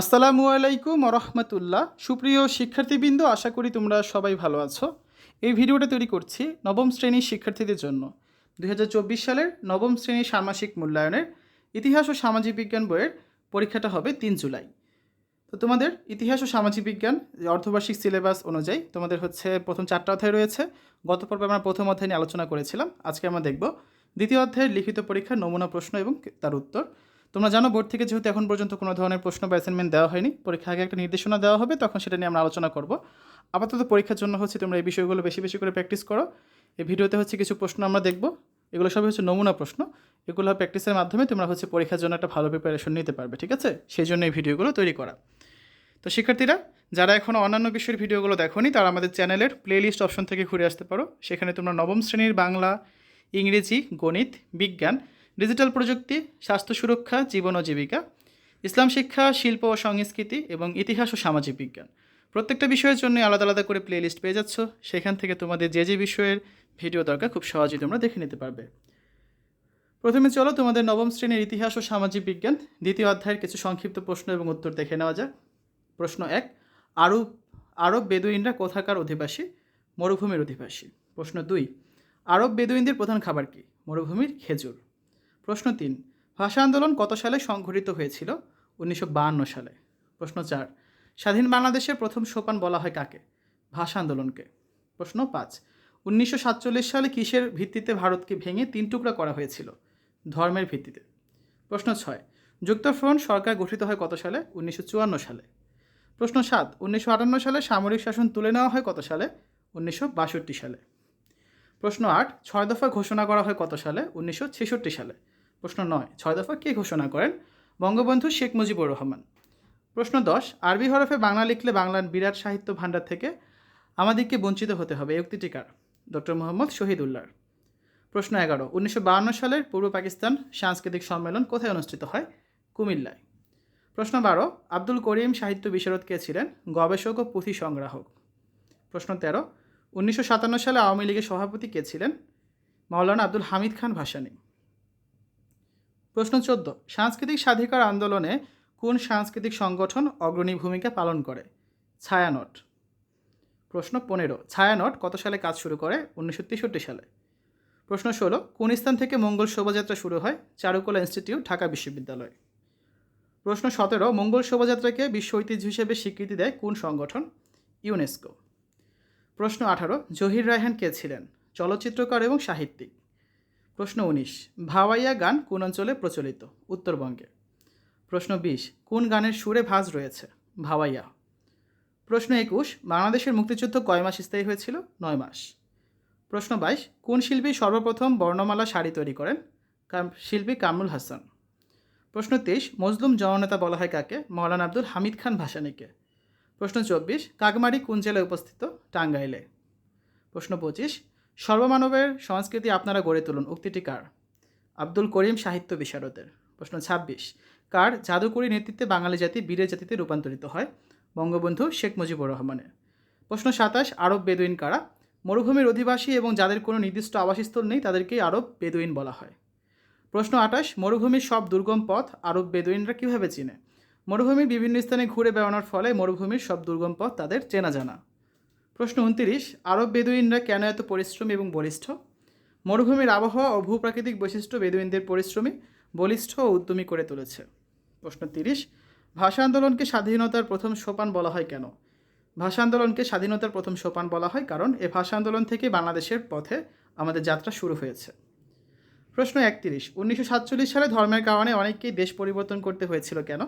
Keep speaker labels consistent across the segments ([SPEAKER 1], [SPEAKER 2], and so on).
[SPEAKER 1] আসসালামু আলাইকুম রহমতুল্লাহ সুপ্রিয় শিক্ষার্থীবৃন্দ আশা করি তোমরা সবাই ভালো আছো এই ভিডিওটা তৈরি করছি নবম শ্রেণীর শিক্ষার্থীদের জন্য দুই সালের নবম শ্রেণীর ষান্মাসিক মূল্যায়নের ইতিহাস ও সামাজিক বিজ্ঞান বইয়ের পরীক্ষাটা হবে তিন জুলাই তো তোমাদের ইতিহাস ও সামাজিক বিজ্ঞান অর্ধবার্ষিক সিলেবাস অনুযায়ী তোমাদের হচ্ছে প্রথম চারটা অধ্যায় রয়েছে গত পর্বে আমরা প্রথম অধ্যায় নিয়ে আলোচনা করেছিলাম আজকে আমরা দেখব দ্বিতীয় অধ্যায়ের লিখিত পরীক্ষার নমুনা প্রশ্ন এবং তার উত্তর তোমরা জানো বোর্ড থেকে যেহেতু এখন পর্যন্ত কোনো ধরনের প্রশ্ন বা অ্যাসাইনমেন্ট দেওয়া হয়নি পরীক্ষা আগে একটা নির্দেশনা দেওয়া হবে তখন সেটা নিয়ে আমরা আলোচনা করব আপাতত পরীক্ষার জন্য হচ্ছে তোমরা এই বিষয়গুলো বেশি বেশি করে প্র্যাকটিস করো এই ভিডিওতে হচ্ছে কিছু প্রশ্ন আমরা দেখব এগুলো সবই হচ্ছে নমুনা প্রশ্ন এগুলো প্র্যাকটিসের মাধ্যমে তোমরা হচ্ছে পরীক্ষার জন্য একটা ভালো প্রিপারেশন নিতে পারবে ঠিক আছে সেই জন্য এই ভিডিওগুলো তৈরি করা তো শিক্ষার্থীরা যারা এখনও অন্যান্য বিষয়ের ভিডিওগুলো দেখোনি তারা আমাদের চ্যানেলের প্লেলিস্ট অপশন থেকে ঘুরে আসতে পারো সেখানে তোমরা নবম শ্রেণীর বাংলা ইংরেজি গণিত বিজ্ঞান ডিজিটাল প্রযুক্তি স্বাস্থ্য সুরক্ষা জীবন ও জীবিকা ইসলাম শিক্ষা শিল্প ও সংস্কৃতি এবং ইতিহাস ও সামাজিক বিজ্ঞান প্রত্যেকটা বিষয়ের জন্য আলাদা আলাদা করে প্লে লিস্ট পেয়ে যাচ্ছ সেখান থেকে তোমাদের যে যে বিষয়ের ভিডিও দরকার খুব সহজেই তোমরা দেখে নিতে পারবে প্রথমে চলো তোমাদের নবম শ্রেণীর ইতিহাস ও সামাজিক বিজ্ঞান দ্বিতীয় অধ্যায়ের কিছু সংক্ষিপ্ত প্রশ্ন এবং উত্তর দেখে নেওয়া যাক প্রশ্ন এক আরব আরব বেদুইনরা কোথাকার অধিবাসী মরুভূমির অধিবাসী প্রশ্ন দুই আরব বেদুইনদের প্রধান খাবার কি মরুভূমির খেজুর প্রশ্ন তিন ভাষা আন্দোলন কত সালে সংঘটিত হয়েছিল উনিশশো সালে প্রশ্ন চার স্বাধীন বাংলাদেশের প্রথম সোপান বলা হয় কাকে ভাষা আন্দোলনকে প্রশ্ন পাঁচ উনিশশো সাতচল্লিশ সালে কিসের ভিত্তিতে ভারতকে ভেঙে তিন টুকরা করা হয়েছিল ধর্মের ভিত্তিতে প্রশ্ন ছয় যুক্তফ্রন্ট সরকার গঠিত হয় কত সালে উনিশশো সালে প্রশ্ন সাত উনিশশো সালে সামরিক শাসন তুলে নেওয়া হয় কত সালে উনিশশো সালে প্রশ্ন আট ছয় দফা ঘোষণা করা হয় কত সালে উনিশশো সালে প্রশ্ন নয় ছয় দফা কে ঘোষণা করেন বঙ্গবন্ধু শেখ মুজিবুর রহমান প্রশ্ন দশ আরবি হরফে বাংলা লিখলে বাংলার বিরাট সাহিত্য ভাণ্ডার থেকে আমাদেরকে বঞ্চিত হতে হবে উক্তিটি কার ডক্টর মোহাম্মদ শহীদুল্লাহর প্রশ্ন এগারো উনিশশো সালের পূর্ব পাকিস্তান সাংস্কৃতিক সম্মেলন কোথায় অনুষ্ঠিত হয় কুমিল্লায় প্রশ্ন বারো আব্দুল করিম সাহিত্য বিশারদ কে ছিলেন গবেষক ও পুঁথি সংগ্রাহক প্রশ্ন তেরো উনিশশো সাতান্ন সালে আওয়ামী লীগের সভাপতি কে ছিলেন মাওলানা আব্দুল হামিদ খান ভাসানী প্রশ্ন চোদ্দ সাংস্কৃতিক স্বাধিকার আন্দোলনে কোন সাংস্কৃতিক সংগঠন অগ্রণী ভূমিকা পালন করে ছায়ানট প্রশ্ন পনেরো ছায়ানট কত সালে কাজ শুরু করে উনিশশো তেষট্টি সালে প্রশ্ন ষোলো কোন স্থান থেকে মঙ্গল শোভাযাত্রা শুরু হয় চারুকলা ইনস্টিটিউট ঢাকা বিশ্ববিদ্যালয় প্রশ্ন সতেরো মঙ্গল শোভাযাত্রাকে বিশ্ব ঐতিহ্য হিসেবে স্বীকৃতি দেয় কোন সংগঠন ইউনেস্কো প্রশ্ন আঠারো জহির রায়হান কে ছিলেন চলচ্চিত্রকার এবং সাহিত্যিক প্রশ্ন উনিশ ভাওয়াইয়া গান কোন অঞ্চলে প্রচলিত উত্তরবঙ্গে প্রশ্ন বিশ কোন গানের সুরে ভাজ রয়েছে ভাওয়াইয়া প্রশ্ন একুশ বাংলাদেশের মুক্তিযুদ্ধ কয় মাস স্থায়ী হয়েছিল নয় মাস প্রশ্ন বাইশ কোন শিল্পী সর্বপ্রথম বর্ণমালা শাড়ি তৈরি করেন শিল্পী কামরুল হাসান প্রশ্ন তেইশ মজলুম জননেতা বলা হয় কাকে মৌলানা আব্দুল হামিদ খান ভাসানীকে প্রশ্ন চব্বিশ কাকমারি কোন জেলায় উপস্থিত টাঙ্গাইলে প্রশ্ন পঁচিশ সর্বমানবের সংস্কৃতি আপনারা গড়ে তুলুন উক্তিটি কার আব্দুল করিম সাহিত্য বিশারদের প্রশ্ন ছাব্বিশ কার জাদুকরী নেতৃত্বে বাঙালি জাতি বীরের জাতিতে রূপান্তরিত হয় বঙ্গবন্ধু শেখ মুজিবুর রহমানের প্রশ্ন সাতাশ আরব বেদুইন কারা মরুভূমির অধিবাসী এবং যাদের কোনো নির্দিষ্ট আবাসস্থল নেই তাদেরকেই আরব বেদুইন বলা হয় প্রশ্ন আঠাশ মরুভূমির সব দুর্গম পথ আরব বেদুইনরা কীভাবে চিনে মরুভূমির বিভিন্ন স্থানে ঘুরে বেড়ানোর ফলে মরুভূমির সব দুর্গম পথ তাদের চেনা জানা প্রশ্ন উনত্রিশ আরব বেদুইনরা কেন এত পরিশ্রম এবং বলিষ্ঠ মরুভূমির আবহাওয়া ও ভূপ্রাকৃতিক বৈশিষ্ট্য বেদুইনদের পরিশ্রমী বলিষ্ঠ ও উদ্যমী করে তুলেছে প্রশ্ন তিরিশ ভাষা আন্দোলনকে স্বাধীনতার প্রথম সোপান বলা হয় কেন ভাষা আন্দোলনকে স্বাধীনতার প্রথম সোপান বলা হয় কারণ এ ভাষা আন্দোলন থেকে বাংলাদেশের পথে আমাদের যাত্রা শুরু হয়েছে প্রশ্ন একত্রিশ উনিশশো সাতচল্লিশ সালে ধর্মের কারণে অনেককেই দেশ পরিবর্তন করতে হয়েছিল কেন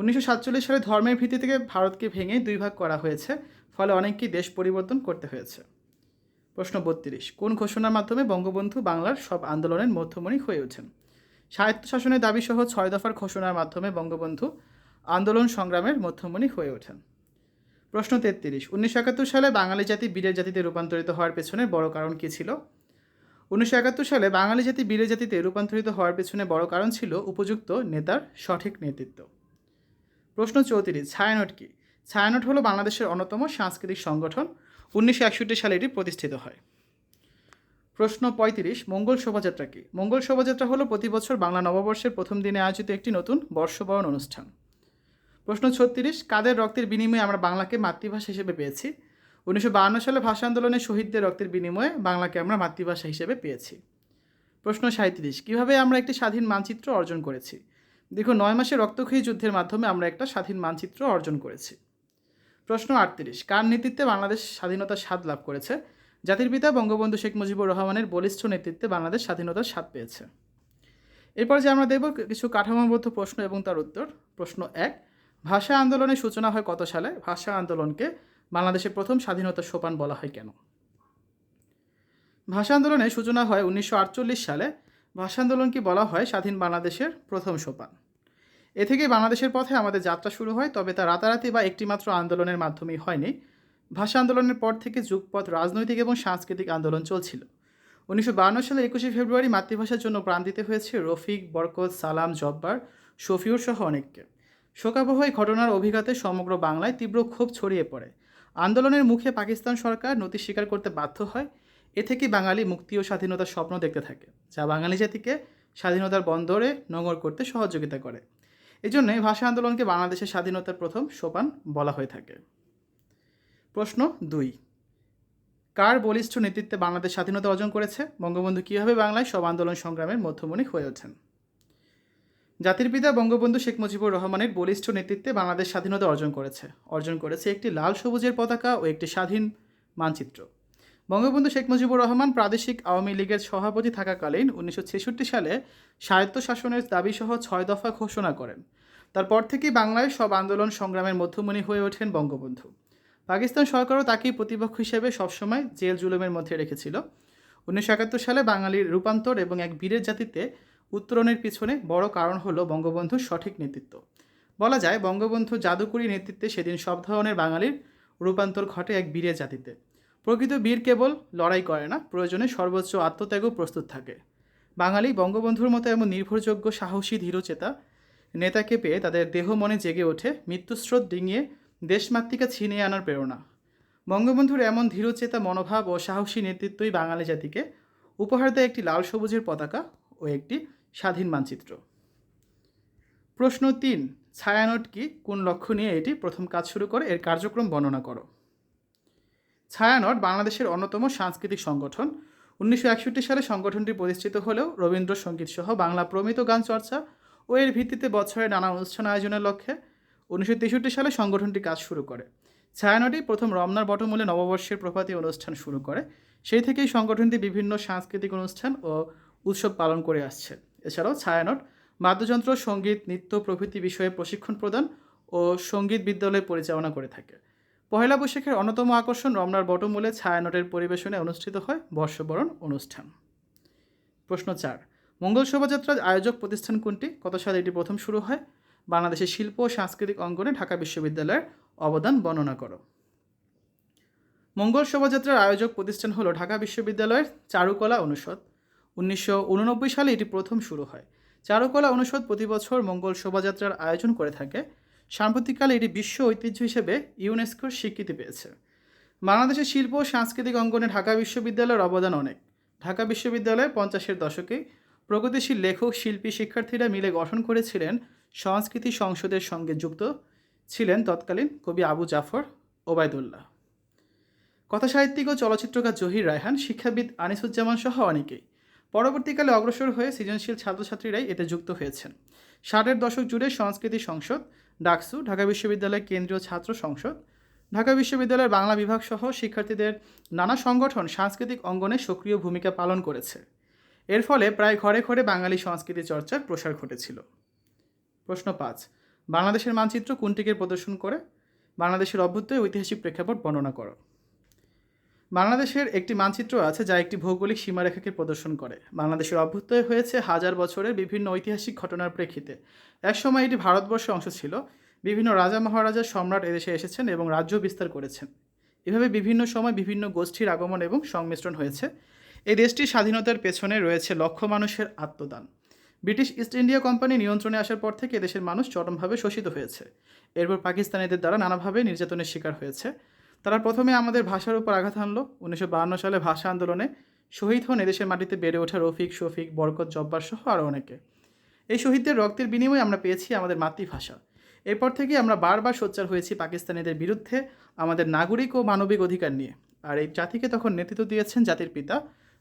[SPEAKER 1] উনিশশো সালে ধর্মের ভিত্তি থেকে ভারতকে ভেঙে দুই ভাগ করা হয়েছে ফলে অনেককেই দেশ পরিবর্তন করতে হয়েছে প্রশ্ন বত্রিশ কোন ঘোষণার মাধ্যমে বঙ্গবন্ধু বাংলার সব আন্দোলনের মধ্যমণি হয়ে ওঠেন দাবি দাবিসহ ছয় দফার ঘোষণার মাধ্যমে বঙ্গবন্ধু আন্দোলন সংগ্রামের মধ্যমণি হয়ে ওঠেন প্রশ্ন তেত্রিশ উনিশশো একাত্তর সালে বাঙালি জাতি বীরের জাতিতে রূপান্তরিত হওয়ার পেছনে বড় কারণ কী ছিল উনিশশো একাত্তর সালে বাঙালি জাতি বীরের জাতিতে রূপান্তরিত হওয়ার পেছনে বড় কারণ ছিল উপযুক্ত নেতার সঠিক নেতৃত্ব প্রশ্ন চৌত্রিশ ছায়ানট কি ছায়ানট হলো বাংলাদেশের অন্যতম সাংস্কৃতিক সংগঠন উনিশশো একষট্টি সালে এটি প্রতিষ্ঠিত হয় প্রশ্ন পঁয়ত্রিশ মঙ্গল শোভাযাত্রা কি মঙ্গল শোভাযাত্রা হলো প্রতি বছর বাংলা নববর্ষের প্রথম দিনে আয়োজিত একটি নতুন বর্ষবরণ অনুষ্ঠান প্রশ্ন ছত্রিশ কাদের রক্তের বিনিময়ে আমরা বাংলাকে মাতৃভাষা হিসেবে পেয়েছি উনিশশো বাহান্ন সালে ভাষা আন্দোলনে শহীদদের রক্তের বিনিময়ে বাংলাকে আমরা মাতৃভাষা হিসেবে পেয়েছি প্রশ্ন সাঁত্রিশ কীভাবে আমরা একটি স্বাধীন মানচিত্র অর্জন করেছি দীর্ঘ নয় মাসে রক্তক্ষয়ী যুদ্ধের মাধ্যমে আমরা একটা স্বাধীন মানচিত্র অর্জন করেছি প্রশ্ন আটত্রিশ কার নেতৃত্বে বাংলাদেশ স্বাধীনতার স্বাদ লাভ করেছে জাতির পিতা বঙ্গবন্ধু শেখ মুজিবুর রহমানের বলিষ্ঠ নেতৃত্বে বাংলাদেশ স্বাধীনতার স্বাদ পেয়েছে এরপর যে আমরা দেখব কিছু কাঠামোবদ্ধ প্রশ্ন এবং তার উত্তর প্রশ্ন এক ভাষা আন্দোলনের সূচনা হয় কত সালে ভাষা আন্দোলনকে বাংলাদেশের প্রথম স্বাধীনতা সোপান বলা হয় কেন ভাষা আন্দোলনের সূচনা হয় উনিশশো সালে ভাষা আন্দোলনকে বলা হয় স্বাধীন বাংলাদেশের প্রথম সোপান এ থেকে বাংলাদেশের পথে আমাদের যাত্রা শুরু হয় তবে তা রাতারাতি বা একটিমাত্র আন্দোলনের মাধ্যমেই হয়নি ভাষা আন্দোলনের পর থেকে যুগপথ রাজনৈতিক এবং সাংস্কৃতিক আন্দোলন চলছিল উনিশশো সালে একুশে ফেব্রুয়ারি মাতৃভাষার জন্য প্রাণ দিতে হয়েছে রফিক বরকত সালাম জব্বার শফিউর সহ অনেককে শোকাবহ এই ঘটনার অভিজ্ঞতে সমগ্র বাংলায় তীব্র ক্ষোভ ছড়িয়ে পড়ে আন্দোলনের মুখে পাকিস্তান সরকার নথি স্বীকার করতে বাধ্য হয় এ থেকে বাঙালি মুক্তি ও স্বাধীনতার স্বপ্ন দেখতে থাকে যা বাঙালি জাতিকে স্বাধীনতার বন্দরে নগর করতে সহযোগিতা করে এজন্য এই ভাষা আন্দোলনকে বাংলাদেশের স্বাধীনতার প্রথম সোপান বলা হয়ে থাকে প্রশ্ন দুই কার বলিষ্ঠ নেতৃত্বে বাংলাদেশ স্বাধীনতা অর্জন করেছে বঙ্গবন্ধু কীভাবে বাংলায় সব আন্দোলন সংগ্রামের মধ্যমণি হয়ে ওঠেন জাতির পিতা বঙ্গবন্ধু শেখ মুজিবুর রহমানের বলিষ্ঠ নেতৃত্বে বাংলাদেশ স্বাধীনতা অর্জন করেছে অর্জন করেছে একটি লাল সবুজের পতাকা ও একটি স্বাধীন মানচিত্র বঙ্গবন্ধু শেখ মুজিবুর রহমান প্রাদেশিক আওয়ামী লীগের সভাপতি থাকাকালীন উনিশশো সালে স্বায়ত্তশাসনের দাবিসহ ছয় দফা ঘোষণা করেন তারপর থেকেই বাংলায় সব আন্দোলন সংগ্রামের মধ্যমণি হয়ে ওঠেন বঙ্গবন্ধু পাকিস্তান সরকারও তাকেই প্রতিপক্ষ হিসেবে সবসময় জেল জুলুমের মধ্যে রেখেছিল উনিশশো একাত্তর সালে বাঙালির রূপান্তর এবং এক বীরের জাতিতে উত্তরণের পিছনে বড় কারণ হলো বঙ্গবন্ধুর সঠিক নেতৃত্ব বলা যায় বঙ্গবন্ধু জাদুকরী নেতৃত্বে সেদিন সব ধরনের বাঙালির রূপান্তর ঘটে এক বীরের জাতিতে প্রকৃত বীর কেবল লড়াই করে না প্রয়োজনে সর্বোচ্চ আত্মত্যাগও প্রস্তুত থাকে বাঙালি বঙ্গবন্ধুর মতো এমন নির্ভরযোগ্য সাহসী ধীরচেতা নেতাকে পেয়ে তাদের দেহ মনে জেগে ওঠে মৃত্যুস্রোত ডিঙিয়ে দেশমাতৃকা ছিনিয়ে আনার প্রেরণা বঙ্গবন্ধুর এমন ধীরচেতা মনোভাব ও সাহসী নেতৃত্বই বাঙালি জাতিকে উপহার দেয় একটি লাল সবুজের পতাকা ও একটি স্বাধীন মানচিত্র প্রশ্ন তিন ছায়ানট কি কোন লক্ষ্য নিয়ে এটি প্রথম কাজ শুরু করে এর কার্যক্রম বর্ণনা করো ছায়ানট বাংলাদেশের অন্যতম সাংস্কৃতিক সংগঠন উনিশশো একষট্টি সালে সংগঠনটি প্রতিষ্ঠিত হলেও রবীন্দ্রসঙ্গীত সহ বাংলা প্রমিত গান চর্চা ও এর ভিত্তিতে বছরে নানা অনুষ্ঠান আয়োজনের লক্ষ্যে উনিশশো তেষট্টি সালে সংগঠনটি কাজ শুরু করে ছায়ানটি প্রথম রমনার বটমূলে নববর্ষের প্রভাতি অনুষ্ঠান শুরু করে সেই থেকেই সংগঠনটি বিভিন্ন সাংস্কৃতিক অনুষ্ঠান ও উৎসব পালন করে আসছে এছাড়াও ছায়ানট বাদ্যযন্ত্র সঙ্গীত নৃত্য প্রভৃতি বিষয়ে প্রশিক্ষণ প্রদান ও সঙ্গীত বিদ্যালয় পরিচালনা করে থাকে পহেলা বৈশাখের অন্যতম আকর্ষণ রমনার বটমূলে ছায়ানটের পরিবেশনে অনুষ্ঠিত হয় বর্ষবরণ অনুষ্ঠান প্রশ্ন চার মঙ্গল শোভাযাত্রার আয়োজক প্রতিষ্ঠান কোনটি কত সালে এটি প্রথম শুরু হয় বাংলাদেশের শিল্প ও সাংস্কৃতিক অঙ্গনে ঢাকা বিশ্ববিদ্যালয়ের অবদান বর্ণনা করো মঙ্গল শোভাযাত্রার আয়োজক প্রতিষ্ঠান হলো ঢাকা বিশ্ববিদ্যালয়ের চারুকলা অনুষদ উনিশশো সালে এটি প্রথম শুরু হয় চারুকলা অনুষদ প্রতি বছর মঙ্গল শোভাযাত্রার আয়োজন করে থাকে সাম্প্রতিককালে এটি বিশ্ব ঐতিহ্য হিসেবে ইউনেস্কোর স্বীকৃতি পেয়েছে বাংলাদেশের শিল্প ও সাংস্কৃতিক অঙ্গনে ঢাকা বিশ্ববিদ্যালয়ের অবদান অনেক ঢাকা বিশ্ববিদ্যালয়ে পঞ্চাশের দশকে প্রগতিশীল লেখক শিল্পী শিক্ষার্থীরা মিলে গঠন করেছিলেন সংস্কৃতি সংসদের সঙ্গে যুক্ত ছিলেন তৎকালীন কবি আবু জাফর ওবায়দুল্লাহ কথাসাহিত্যিক ও চলচ্চিত্রকার জহির রায়হান শিক্ষাবিদ আনিসুজ্জামান সহ অনেকেই পরবর্তীকালে অগ্রসর হয়ে সৃজনশীল ছাত্রছাত্রীরাই এতে যুক্ত হয়েছেন ষাটের দশক জুড়ে সংস্কৃতি সংসদ ডাকসু ঢাকা বিশ্ববিদ্যালয়ের কেন্দ্রীয় ছাত্র সংসদ ঢাকা বিশ্ববিদ্যালয়ের বাংলা বিভাগ সহ শিক্ষার্থীদের নানা সংগঠন সাংস্কৃতিক অঙ্গনে সক্রিয় ভূমিকা পালন করেছে এর ফলে প্রায় ঘরে ঘরে বাঙালি সংস্কৃতি চর্চার প্রসার ঘটেছিল প্রশ্ন পাঁচ বাংলাদেশের মানচিত্র কোনটিকে প্রদর্শন করে বাংলাদেশের অভ্যুত্থয় ঐতিহাসিক প্রেক্ষাপট বর্ণনা করো বাংলাদেশের একটি মানচিত্র আছে যা একটি ভৌগোলিক সীমারেখাকে প্রদর্শন করে বাংলাদেশের অভ্যুদয় হয়েছে হাজার বছরের বিভিন্ন ঐতিহাসিক ঘটনার প্রেক্ষিতে একসময় এটি ভারতবর্ষের অংশ ছিল বিভিন্ন রাজা মহারাজা সম্রাট এদেশে এসেছেন এবং রাজ্য বিস্তার করেছেন এভাবে বিভিন্ন সময় বিভিন্ন গোষ্ঠীর আগমন এবং সংমিশ্রণ হয়েছে এই দেশটির স্বাধীনতার পেছনে রয়েছে লক্ষ মানুষের আত্মদান ব্রিটিশ ইস্ট ইন্ডিয়া কোম্পানি নিয়ন্ত্রণে আসার পর থেকে এদেশের মানুষ চরমভাবে শোষিত হয়েছে এরপর পাকিস্তানিদের দ্বারা নানাভাবে নির্যাতনের শিকার হয়েছে তারা প্রথমে আমাদের ভাষার উপর আঘাত আনলো উনিশশো সালে ভাষা আন্দোলনে শহীদ হন এদেশের মাটিতে বেড়ে ওঠা রফিক শফিক বরকত জব্বার সহ আরও অনেকে এই শহীদদের রক্তের বিনিময়ে আমরা পেয়েছি আমাদের মাতৃভাষা এরপর থেকে আমরা বারবার সোচ্চার হয়েছি পাকিস্তানিদের বিরুদ্ধে আমাদের নাগরিক ও মানবিক অধিকার নিয়ে আর এই জাতিকে তখন নেতৃত্ব দিয়েছেন জাতির পিতা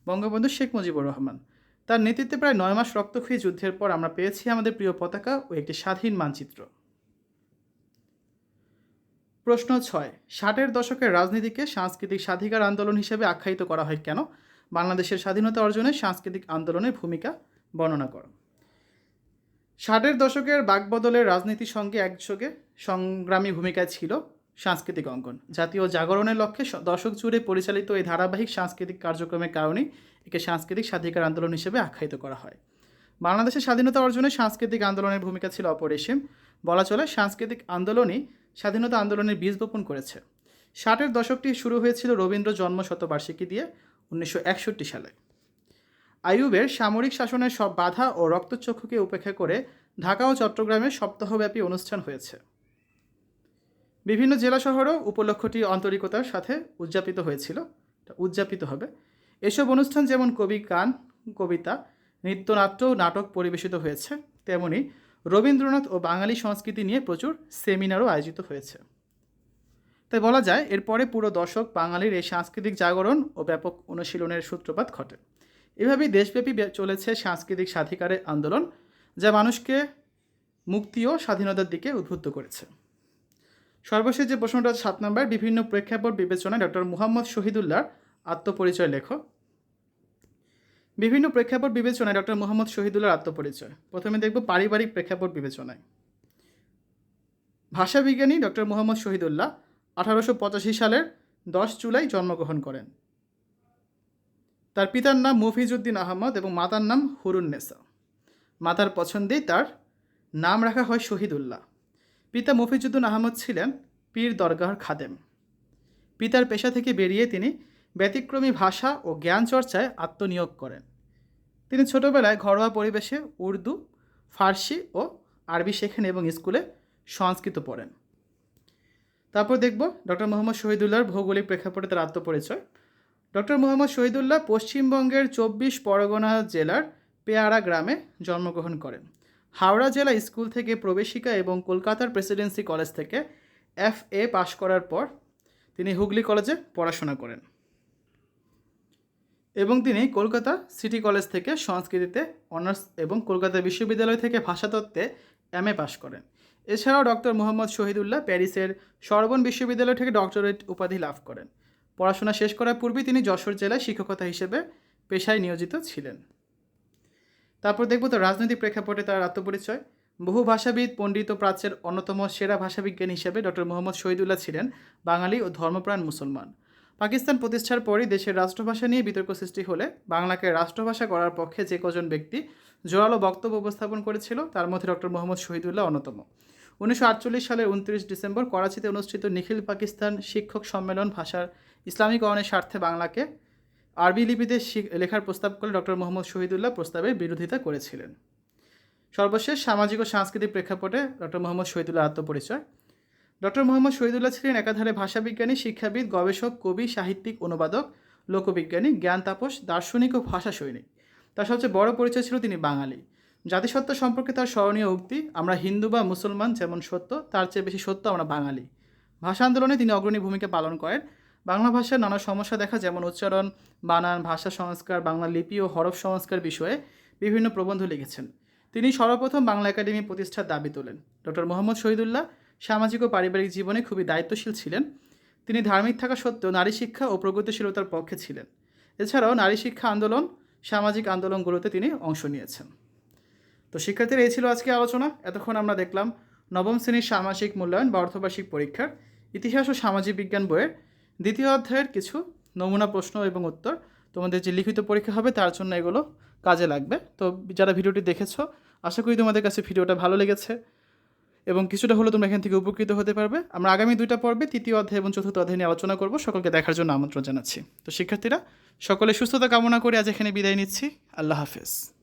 [SPEAKER 1] বঙ্গবন্ধু শেখ মুজিবুর রহমান তার নেতৃত্বে প্রায় নয় মাস রক্তক্ষয়ী যুদ্ধের পর আমরা পেয়েছি আমাদের প্রিয় পতাকা ও একটি স্বাধীন মানচিত্র প্রশ্ন ছয় ষাটের দশকের রাজনীতিকে সাংস্কৃতিক স্বাধিকার আন্দোলন হিসেবে আখ্যায়িত করা হয় কেন বাংলাদেশের স্বাধীনতা অর্জনে সাংস্কৃতিক আন্দোলনের ভূমিকা বর্ণনা করো ষাটের দশকের বাকবদলের রাজনীতির সঙ্গে একযোগে সংগ্রামী ভূমিকা ছিল সাংস্কৃতিক অঙ্গন জাতীয় জাগরণের লক্ষ্যে দশক জুড়ে পরিচালিত এই ধারাবাহিক সাংস্কৃতিক কার্যক্রমের কারণে একে সাংস্কৃতিক স্বাধিকার আন্দোলন হিসেবে আখ্যায়িত করা হয় বাংলাদেশের স্বাধীনতা অর্জনে সাংস্কৃতিক আন্দোলনের ভূমিকা ছিল অপরিসীম বলা চলে সাংস্কৃতিক আন্দোলনই স্বাধীনতা আন্দোলনের বীজ বপন করেছে ষাটের দশকটি শুরু হয়েছিল রবীন্দ্র জন্ম শতবার্ষিকী দিয়ে উনিশশো একষট্টি সালে আইয়ুবের সামরিক শাসনের সব বাধা ও রক্তচক্ষুকে উপেক্ষা করে ঢাকা ও চট্টগ্রামে সপ্তাহব্যাপী অনুষ্ঠান হয়েছে বিভিন্ন জেলা শহরেও উপলক্ষটি আন্তরিকতার সাথে উদযাপিত হয়েছিল উদযাপিত হবে এসব অনুষ্ঠান যেমন কবি গান কবিতা নৃত্যনাট্য নাটক পরিবেশিত হয়েছে তেমনি রবীন্দ্রনাথ ও বাঙালি সংস্কৃতি নিয়ে প্রচুর সেমিনারও আয়োজিত হয়েছে তাই বলা যায় এরপরে পুরো দশক বাঙালির এই সাংস্কৃতিক জাগরণ ও ব্যাপক অনুশীলনের সূত্রপাত ঘটে এভাবেই দেশব্যাপী চলেছে সাংস্কৃতিক স্বাধিকারের আন্দোলন যা মানুষকে মুক্তি ও স্বাধীনতার দিকে উদ্বুদ্ধ করেছে সর্বশেষ যে প্রশ্নটা সাত নম্বর বিভিন্ন প্রেক্ষাপট বিবেচনায় ডক্টর মুহাম্মদ শহীদুল্লাহর আত্মপরিচয় লেখক বিভিন্ন প্রেক্ষাপট বিবেচনায় ডক্টর মোহাম্মদ শহীদুল্লাহর আত্মপরিচয় প্রথমে দেখব পারিবারিক প্রেক্ষাপট বিবেচনায় ভাষাবিজ্ঞানী ডক্টর মোহাম্মদ শহীদুল্লাহ আঠারোশো পঁচাশি সালের দশ জুলাই জন্মগ্রহণ করেন তার পিতার নাম মফিজউদ্দিন আহমদ এবং মাতার নাম হুরুন্নেসা মাতার পছন্দেই তার নাম রাখা হয় শহীদুল্লাহ পিতা মফিজুদ্দিন আহমদ ছিলেন পীর দরগাহর খাদেম পিতার পেশা থেকে বেরিয়ে তিনি ব্যতিক্রমী ভাষা ও জ্ঞান চর্চায় আত্মনিয়োগ করেন তিনি ছোটবেলায় ঘরোয়া পরিবেশে উর্দু ফার্সি ও আরবি শেখেন এবং স্কুলে সংস্কৃত পড়েন তারপর দেখব ডক্টর মোহাম্মদ শহীদুল্লাহর ভৌগোলিক প্রেক্ষাপটে তার আত্মপরিচয় ডক্টর মোহাম্মদ শহীদুল্লাহ পশ্চিমবঙ্গের চব্বিশ পরগনা জেলার পেয়ারা গ্রামে জন্মগ্রহণ করেন হাওড়া জেলা স্কুল থেকে প্রবেশিকা এবং কলকাতার প্রেসিডেন্সি কলেজ থেকে এফ এ পাশ করার পর তিনি হুগলি কলেজে পড়াশোনা করেন এবং তিনি কলকাতা সিটি কলেজ থেকে সংস্কৃতিতে অনার্স এবং কলকাতা বিশ্ববিদ্যালয় থেকে ভাষাতত্ত্বে এম এ পাশ করেন এছাড়াও ডক্টর মোহাম্মদ শহীদুল্লাহ প্যারিসের সর্বণ বিশ্ববিদ্যালয় থেকে ডক্টরেট উপাধি লাভ করেন পড়াশোনা শেষ করার পূর্বে তিনি যশোর জেলায় শিক্ষকতা হিসেবে পেশায় নিয়োজিত ছিলেন তারপর দেখব তো রাজনৈতিক প্রেক্ষাপটে তার আত্মপরিচয় বহু ভাষাবিদ পণ্ডিত প্রাচ্যের অন্যতম সেরা ভাষাবিজ্ঞানী হিসেবে ডক্টর মোহাম্মদ শহীদুল্লাহ ছিলেন বাঙালি ও ধর্মপ্রাণ মুসলমান পাকিস্তান প্রতিষ্ঠার পরই দেশের রাষ্ট্রভাষা নিয়ে বিতর্ক সৃষ্টি হলে বাংলাকে রাষ্ট্রভাষা করার পক্ষে যে কজন ব্যক্তি জোরালো বক্তব্য উপস্থাপন করেছিল তার মধ্যে ডক্টর মোহাম্মদ শহীদুল্লাহ অন্যতম উনিশশো আটচল্লিশ সালের উনত্রিশ ডিসেম্বর করাচিতে অনুষ্ঠিত নিখিল পাকিস্তান শিক্ষক সম্মেলন ভাষার ইসলামীকরণের স্বার্থে বাংলাকে আরবি লিপিতে লেখার প্রস্তাব করে ডক্টর মোহাম্মদ শহীদুল্লাহ প্রস্তাবের বিরোধিতা করেছিলেন সর্বশেষ সামাজিক ও সাংস্কৃতিক প্রেক্ষাপটে ডক্টর মোহাম্মদ শহীদুল্লাহ আত্মপরিচয় ডক্টর মোহাম্মদ শহীদুল্লাহ ছিলেন একাধারে ভাষাবিজ্ঞানী শিক্ষাবিদ গবেষক কবি সাহিত্যিক অনুবাদক লোকবিজ্ঞানী জ্ঞান তাপস দার্শনিক ও ভাষা সৈনিক তার সবচেয়ে বড় পরিচয় ছিল তিনি বাঙালি জাতিসত্তা সম্পর্কে তার স্মরণীয় উক্তি আমরা হিন্দু বা মুসলমান যেমন সত্য তার চেয়ে বেশি সত্য আমরা বাঙালি ভাষা আন্দোলনে তিনি অগ্রণী ভূমিকা পালন করেন বাংলা ভাষার নানা সমস্যা দেখা যেমন উচ্চারণ বানান ভাষা সংস্কার বাংলা লিপি ও হরফ সংস্কার বিষয়ে বিভিন্ন প্রবন্ধ লিখেছেন তিনি সর্বপ্রথম বাংলা একাডেমি প্রতিষ্ঠার দাবি তোলেন ডক্টর মোহাম্মদ শহীদুল্লাহ সামাজিক ও পারিবারিক জীবনে খুবই দায়িত্বশীল ছিলেন তিনি ধার্মিক থাকা সত্ত্বেও নারী শিক্ষা ও প্রগতিশীলতার পক্ষে ছিলেন এছাড়াও নারী শিক্ষা আন্দোলন সামাজিক আন্দোলনগুলোতে তিনি অংশ নিয়েছেন তো শিক্ষার্থীরা এই ছিল আজকে আলোচনা এতক্ষণ আমরা দেখলাম নবম শ্রেণীর সামাজিক মূল্যায়ন বা অর্থবার্ষিক পরীক্ষার ইতিহাস ও সামাজিক বিজ্ঞান বইয়ের দ্বিতীয় অধ্যায়ের কিছু নমুনা প্রশ্ন এবং উত্তর তোমাদের যে লিখিত পরীক্ষা হবে তার জন্য এগুলো কাজে লাগবে তো যারা ভিডিওটি দেখেছ আশা করি তোমাদের কাছে ভিডিওটা ভালো লেগেছে এবং কিছুটা হলেও তোমরা এখান থেকে উপকৃত হতে পারবে আমরা আগামী দুইটা পর্বে তৃতীয় অধ্যায় এবং চতুর্থ অধ্যায় নিয়ে আলোচনা করব সকলকে দেখার জন্য আমন্ত্রণ জানাচ্ছি তো শিক্ষার্থীরা সকলে সুস্থতা কামনা করে আজ এখানে বিদায় নিচ্ছি আল্লাহ হাফেজ